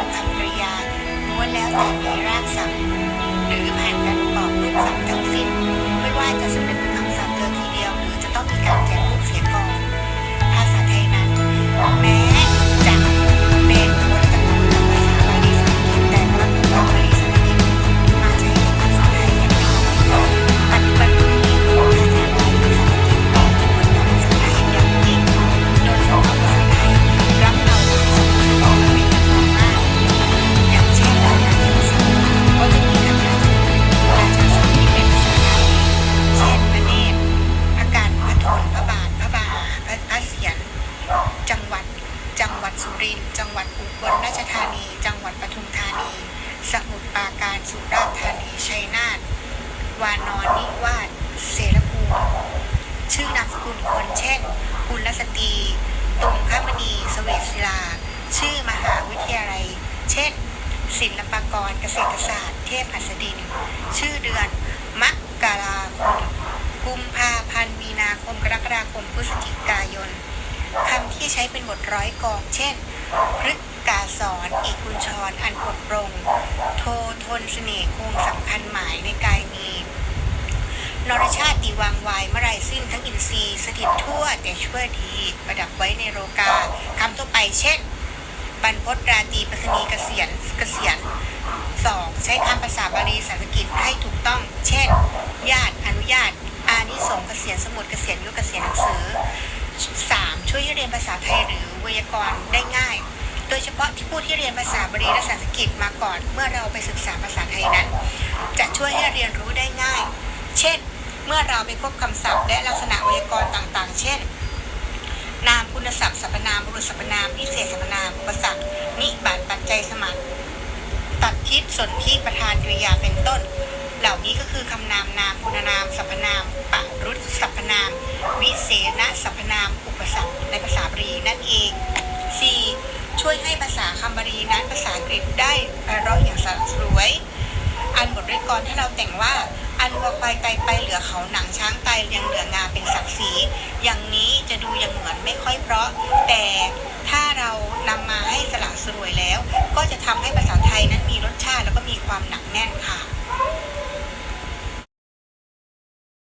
ประอันตรยานล้วนแล้วแต่มีรากสัพหรือแผ่นอนุกรอบรูปสัตว์ วานอนนิวาสเสรภูมิชื่อนามสกุลคนเช่นคุลสตีตุงคมณีสเวศิลา ชื่อมหาวิทยาลัย เช่น ศิลปากรเกษตรศาสตร์ เทพหัสดิน ชื่อเดือนมกราคมกุมภาพันธ์มีนาคมกรกฎาคมพฤศจิกายนคำที่ใช้เป็นบทร้อยกอง เช่นพฤกกาสอนอีกุณชรออันกดปรง โททนเสน่ห์คงสัง ทรีย์สถิตทั่วแต่ชั่วดี ประดับไว้ในโลกาคำทั่วไปเช่น บรรพตราตรีประสนีเกษียณเกษียณสองใช้คำภาษาบาลีสันสกฤตให้ถูกต้อง เช่น ญาติอนุญาต อานิสงส์เกษียณสมุดเกษียณยุคเกษียณหนังสือสามช่วยให้เรียนภาษาไทยหรือไวยากรณ์ได้ง่าย โดยเฉพาะที่ผู้ที่เรียนภาษาบาลีและสันสกฤตมาก่อน เมื่อเราไปศึกษาภาษาไทยนั้น จะช่วยให้เรียนรู้ได้ง่าย เช่น มื่อเราไปพบคำศัพท์ และลักษณะไวยากรณ์ต่างๆ เช่น นามคุณศัพท์สรรพนามบุรุษสรรพนามพิเศษสรรพนามอุปสรรคนิบัติปัจจัยสมัครตัดทิศสนที่ประธานกริยาเป็นต้น เหล่านี้ก็คือคำนามนามคุณนามสรรพนามปะรุษสรรพนาม วิเศษณสรรพนาม อุปสรรคในภาษาบาลีนั่นเอง 4. ช่วยให้ภาษาคำบาลีนั้นภาษาอังกฤษได้ไพเราะอย่างสละสลวย อันบทด้วยกรให้เราแต่งว่า อยไกลไปเหลือเขาหนังช้างตายยังเหลืองาเป็นศักดิ์ศรีอย่างนี้จะดูยังเหมือนไม่ค่อยเพราะ แต่ถ้าเรานำมาให้สละสรวยแล้ว ก็จะทำให้ภาษาไทยนั้นมี